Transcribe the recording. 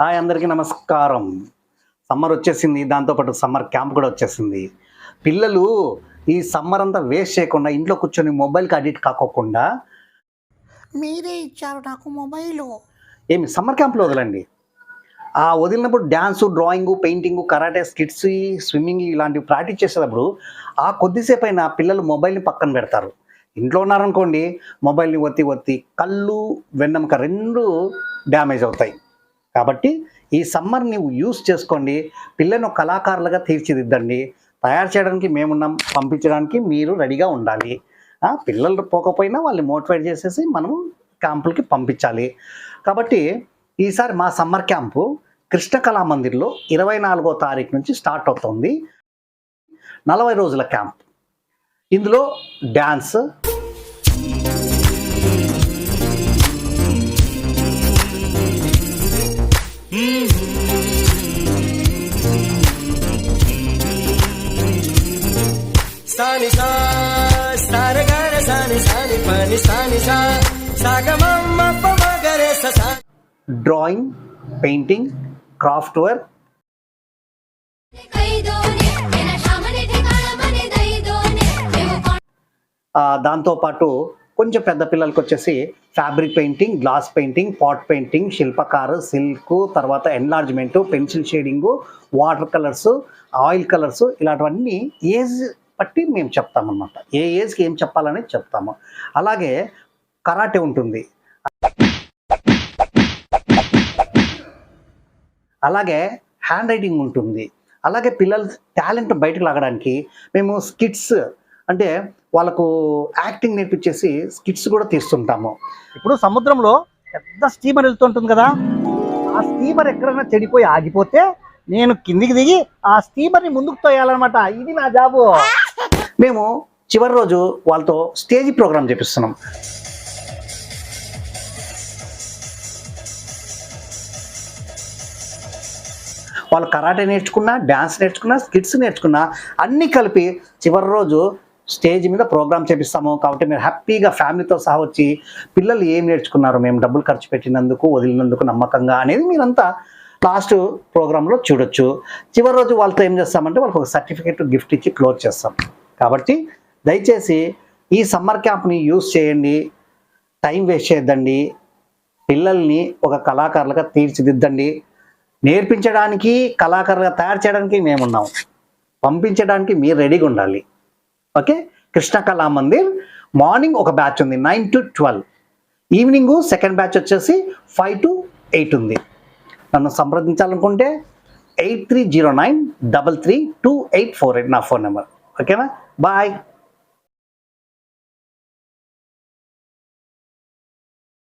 Hi అందరికీ నమస్కారం. Summer వచ్చేసింది దాంతోపాటు సమ్మర్ క్యాంప్ కూడా వచ్చేసింది. పిల్లలు ఈ సమ్మర్ అంతా వేస్ట్ చేయకుండా ఇంట్లో కూర్చొని మొబైల్కి అడిక్ట్ కాకోకుండా మీరే ఇచ్చారు నాకు మొబైల్. ఏమి సమ్మర్ క్యాంప్లో వదలండి. ఆ వదిలినప్పుడు dance drawing painting karate skits swimming ఇలాంటివి ప్రాక్టీస్ చేసేటప్పుడు ఆ కొద్దిసేపు అయినా పిల్లలు మొబైల్ని పక్కన పెడతారు. ఇంట్లో ఉన్నారనుకోండి మొబైల్ని ఒత్తి ఒత్తి కళ్ళు వెన్నెముక రెండు డ్యామేజ్ అవుతాయి. కాబట్టి ఈ సమ్మర్ నీవు యూస్ చేసుకోండి. పిల్లను కళాకారులుగా తీర్చిదిద్దండి. తయారు చేయడానికి మేమున్నాం పంపించడానికి మీరు రెడీగా ఉండాలి. పిల్లలు పోకపోయినా వాళ్ళని మోటివేట్ చేసేసి మనం క్యాంపులకి పంపించాలి. కాబట్టి ఈసారి మా సమ్మర్ క్యాంపు కృష్ణ కళా మందిర్లో ఇరవై నాలుగో తారీఖు నుంచి స్టార్ట్ అవుతుంది. నలభై రోజుల క్యాంప్. ఇందులో డ్యాన్స్ సాని సాని సాని పని సాని డ్రాయింగ్ పెయింటింగ్ క్రాఫ్ట్ వర్క్ దాంతోపాటు కొంచెం పెద్ద పిల్లలకి వచ్చేసి fabric painting glass painting pot painting శిల్పకారు silk తర్వాత enlargement pencil shading water colours oil colours ఇలాంటివన్నీ ఏజ్ బట్టి మేము చెప్తామన్నమాట. ఏ ఏజ్కి ఏం చెప్పాలనేది చెప్తాము. అలాగే కరాటే ఉంటుంది. అలాగే హ్యాండ్ రైటింగ్ ఉంటుంది. అలాగే పిల్లల టాలెంట్ బయటకు లాగడానికి మేము స్కిట్స్ అంటే వాళ్ళకు యాక్టింగ్ నేర్పించేసి స్కిట్స్ కూడా తీస్తుంటాము. ఇప్పుడు సముద్రంలో పెద్ద స్టీమర్ వెళ్తుంటుంది కదా ఆ స్టీమర్ ఎక్కడైనా చెడిపోయి ఆగిపోతే నేను కిందికి దిగి ఆ స్టీమర్ని ముందుకు తోయాలన్నమాట. ఇది నా జాబు. మేము చివరి రోజు వాళ్ళతో స్టేజ్ ప్రోగ్రామ్ చేపిస్తున్నాం. వాళ్ళు కరాటే నేర్చుకున్నా డ్యాన్స్ నేర్చుకున్నా స్కిట్స్ నేర్చుకున్నా అన్నీ కలిపి చివరి రోజు స్టేజ్ మీద ప్రోగ్రామ్ చేపిస్తాము. కాబట్టి మీరు హ్యాపీగా ఫ్యామిలీతో సహా వచ్చి పిల్లలు ఏం నేర్చుకున్నారు మేము డబ్బులు ఖర్చు పెట్టినందుకు వదిలినందుకు నమ్మకంగా అనేది మీరంతా లాస్ట్ ప్రోగ్రాంలో చూడొచ్చు. చివరి రోజు వాళ్ళతో ఏం చేస్తామంటే వాళ్ళకి ఒక సర్టిఫికేట్ గిఫ్ట్ ఇచ్చి క్లోజ్ చేస్తాం. కాబట్టి దయచేసి ఈ సమ్మర్ క్యాంప్ని యూస్ చేయండి టైం వేస్ట్ చేయొద్దండి పిల్లల్ని ఒక కళాకారులుగా తీర్చిదిద్దండి. నేర్పించడానికి కళాకారులుగా తయారు చేయడానికి మేమున్నాం. పంపించడానికి మీరు రెడీగా ఉండాలి. ఓకే? కృష్ణ కళా మందిర్. మార్నింగ్ ఒక బ్యాచ్ ఉంది nine to twelve. Evening second batch వచ్చేసి ఫైవ్ టు ఎయిట్ ఉంది. నన్ను సంప్రదించాలనుకుంటే eight three zero nine double three two eight four eight నా ఫోన్ నెంబర్. ఓకేనా? Bye.